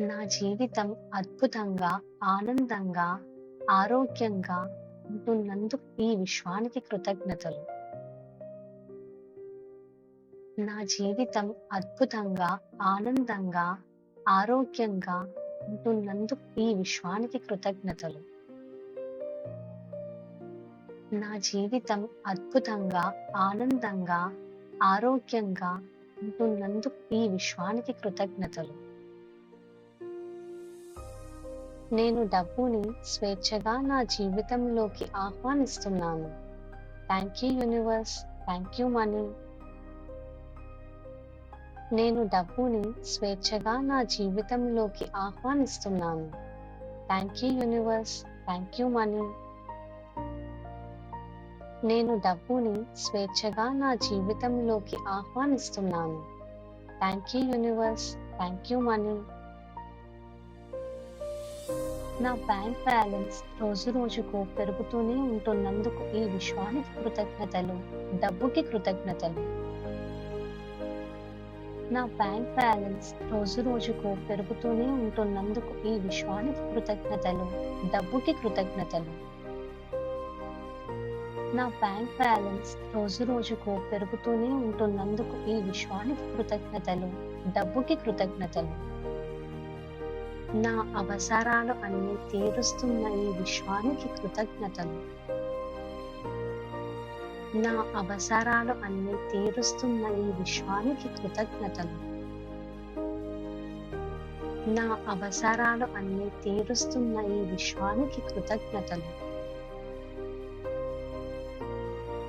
నా జీవితం అద్భుతంగా, ఆనందంగా, ఆరోగ్యంగా ఉంటున్నందుకు ఈ విశ్వానికి కృతజ్ఞతలు. నా జీవితం అద్భుతంగా, ఆనందంగా, ఆరోగ్యంగా ఉంటున్నందుకు ఈ విశ్వానికి కృతజ్ఞతలు. నా జీవితం అద్భుతంగా, ఆనందంగా, ఆరోగ్యంగా ఉంటున్నందుకు ఈ విశ్వానికి కృతజ్ఞతలు. నేను డబ్బుని స్వేచ్ఛగా నా జీవితంలోకి ఆహ్వానిస్తున్నాను. Thank you universe. Thank you money. నేను డబ్బుని స్వేచ్ఛగా నా జీవితంలోకి ఆహ్వానిస్తున్నాను. Thank you universe. Thank you money. నేను డబ్బుని స్వేచ్ఛగా నా జీవితంలోకి ఆహ్వానిస్తున్నాను. Thank you universe. Thank you money. నా బ్యాంక్ బ్యాలెన్స్ రోజు రోజుకు పెరుగుతూనే ఉంటున్నందుకు ఈ విశ్వానికి కృతజ్ఞతలు. డబ్బుకి కృతజ్ఞతలు. నా బ్యాంక్ బ్యాలెన్స్ రోజు రోజుకు పెరుగుతూనే ఉంటున్నందుకు ఈ విశ్వానికి కృతజ్ఞతలు. డబ్బుకి కృతజ్ఞతలు. నా బ్యాంక్ బ్యాలెన్స్ రోజు రోజుకు పెరుగుతూనే ఉంటున్నందుకు ఈ విశ్వానికి కృతజ్ఞతలు. డబ్బుకి కృతజ్ఞతలు. నా అవసరాలు అన్నీ తీరుస్తున్న ఈ విశ్వానికి కృతజ్ఞతలు. నా అవసరాలు అన్నీ తీరుస్తున్న ఈ విశ్వానికి కృతజ్ఞతలు. నా అవసరాలు అన్నీ తీరుస్తున్న ఈ విశ్వానికి కృతజ్ఞతలు.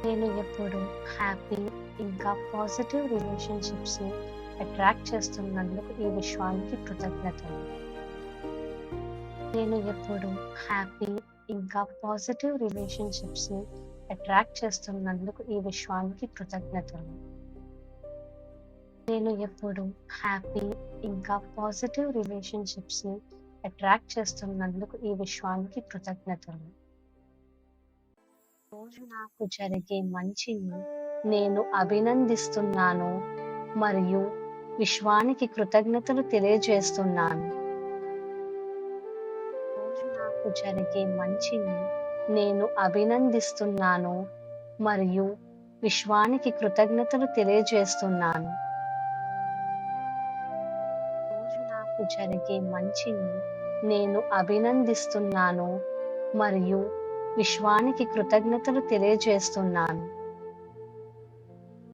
నేను ఎప్పుడు హ్యాపీ ఇంకా పాజిటివ్ రిలేషన్‌షిప్స్‌ని అట్రాక్ట్ చేస్తున్నందుకు ఈ విశ్వానికి కృతజ్ఞతలు. నేను ఎప్పుడు హ్యాపీ ఇంకా పాజిటివ్ రిలేషన్‌షిప్స్‌ని అట్రాక్ట్ చేస్తున్నందుకు ఈ విశ్వానికి కృతజ్ఞతలు. నేను ఎప్పుడు హ్యాపీ ఇంకా పాజిటివ్ రిలేషన్‌షిప్స్‌ని అట్రాక్ట్ చేస్తున్నందుకు ఈ విశ్వానికి కృతజ్ఞతలు. రోజు నాకు జరిగే మంచిని నేను అభినందిస్తున్నాను మరియు విశ్వానికి కృతజ్ఞతలు తెలియజేస్తున్నాను. నాకు జరిగే మంచిని నేను అభినందిస్తున్నాను మరియు విశ్వానికి కృతజ్ఞతలు తెలియజేస్తున్నాను. నాకు జరిగే మంచిని నేను అభినందిస్తున్నాను మరియు విశ్వానికి కృతజ్ఞతలు తెలియజేస్తున్నాను.